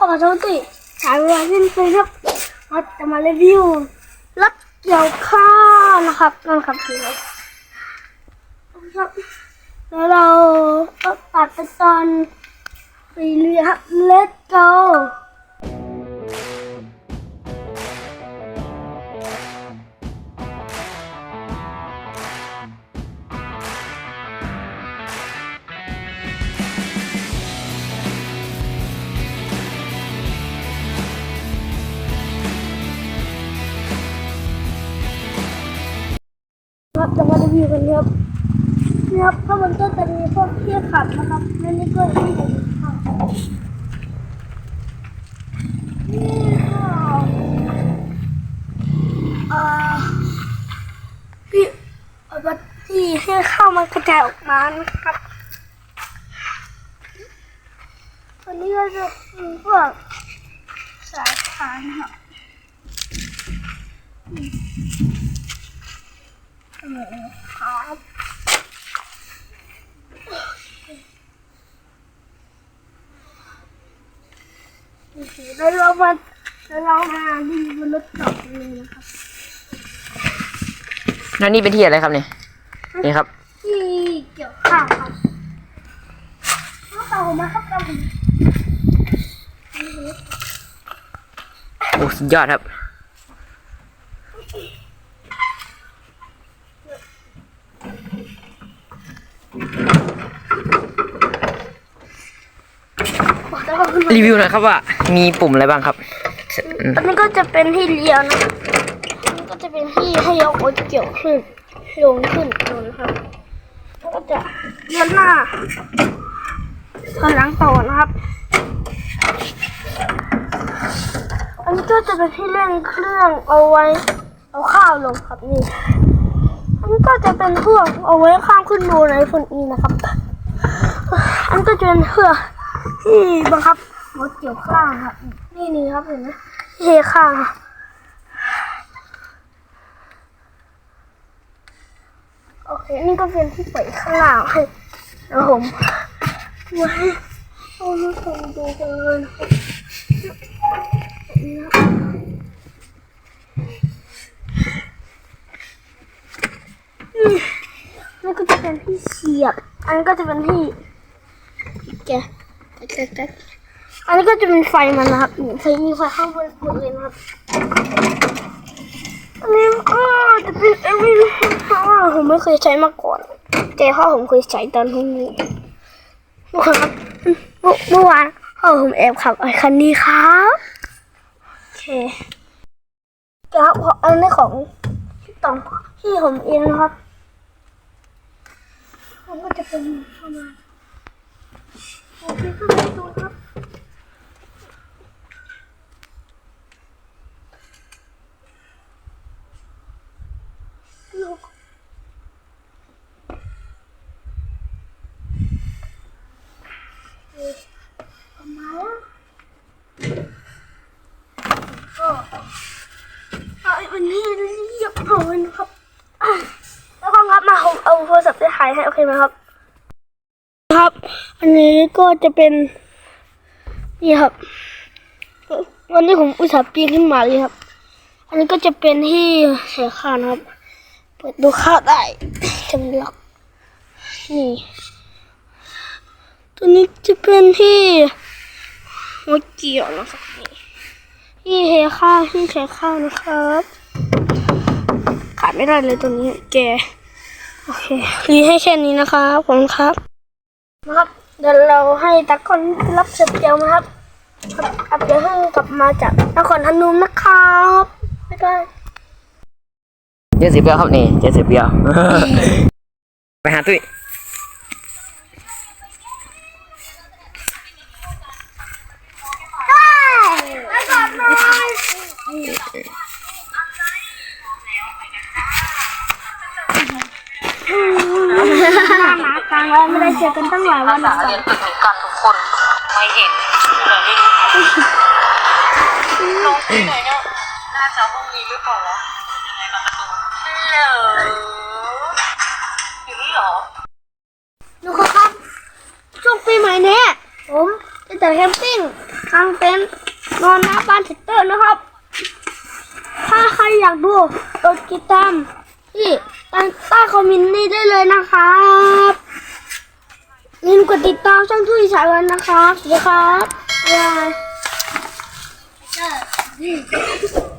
พอกับโจติสายเวลาเช่นเคยครับเราจะมารีวิวรถเกี่ยวข้าวนะครับนั่นครับคือรถครับแล้วเราก็ตัดไปตอนปีเรือครับ Let's go ครับจะมารีวิวกันครับนี่ครับข้างบนก็จะมีพวกที่ขับนะครับและนี่ก็ที่ผมขับนี่ค่ะเอ่อพี่บัตที่ให้ข้าวมันกระจายออกมานะครับตัวนี้ก็จะมีพวกสายพานครับ ครับแล้วเรามาแล้วเรามารีวิวรถต่อเลยนะครับแล้วนี่เป็นที่อะไรครับเนี่ยนี่ครับที่เกี่ยวข้าวครับเอาเต่ามาครับเต่ามาโอ้สุดยอดครับ แล้วก็ขึ้นมา รีวิวหน่อยครับว่า มีปุ่มอะไรบ้างครับอืมอันนี้ก็จะเป็นที่เลี้ยวนะครับอันนี้ก็จะเป็นที่ให้ยกรถเกี่ยวขึ้นลงขึ้นลงนะครับแล้วก็จะเลี้ยวหน้าถอยหลังต่อนะครับ อันนี้ก็จะเป็นที่เร่งเครื่องเอาไว้ เอาข้าวลงครับนี่อันนี้ ก็จะเป็นเพื่อเอาไว้ข้ามขึ้นดูในฝนนี้นะครับ อันก็จะเป็นเพื่อที่บังคับรถเกี่ยวข้าวครับ นี่นี่ครับเห็นไหมเทข้าวโอเค นี่ก็เป็นที่ปล่อยข้างล่างให้แล้วผมไว้เอารถผมดูกันเลยนะครับนี่ก็จะเป็นที่ เสียบ อันนี้ก็จะเป็นที่แกะแกะแกะอันนี้ก็จะเป็นไฟมันนะครับนี่ไฟมีไฟข้างบนบนเลยนะครับอันนี้ก็จะเป็นเอวิลเพราะว่าผมไม่เคยใช้มาก่อนแต่พ่อผมเคยใช้ตอนพรุ่งนี้เมื่อวานครับเมื่อเมื่อวานพ่อผมแอบขับไอ้คันนี้ครับโอเคครับอันนี้ของพี่ตองพี่ผมเองนะครับ มันก็จะเป็นประมาณโอเคก็ไปดูครับพี่ผม ประมาณก็เอาวันนี้เรียบร้อยนะครับอะแล้วก็ครับมาผมเอาโทรศัพท์ไป ถ่ายให้โอเคไหมครับ ครับ อันนี้ก็จะเป็น นี่ครับ วันนี้ผมอุตส่าห์ปีนขึ้นมาเลยครับ อันนี้ก็จะเป็นที่เสียค่านะครับ เปิดดูค่าได้จำล็อกนี่ตัวนี้จะเป็นที่หัวเกี่ยวนะครับนี่ที่เทข้าที่ใช้ข้าวนะครับ ขาดไม่ได้เลยตัวนี้แก โอเครีให้แค่นี้นะครับขอบคุณครับนะครับเดี๋ยวเราให้ตะกอนรับเสร็จเดียวนะครับครับเดี๋ยวให้กลับมาจากนครพนมนะครับบ๊ายบายเจ็ดสิบเปียวครับนี่เจ็ดสิบเปียวไปหาตุ้ยางแล้ไม่ได้เจอกันตั้งหลายวันแล้วเรียนตึกนกันทุกคนไม่เห็นเลยไม่รู้ลงที่ไหนเนี่ยน่าจะห้องนี้หรือเปล่าวะยังไงปรตูฮัลโหลอยู่นี่หรอดูครับช่วงปีใหม่นี้ผมจะจัดแคมปิ้งกางเต็นท์นอนหน้าบ้านเซ็ตเตอร์นะครับ ถ้าใครอยากดูกดติดตามที่ใต้คอมเมนต์นี้ได้เลยนะครับ มกดติดตามช่องทุยสายวันนะคะสวัสดีครับบาย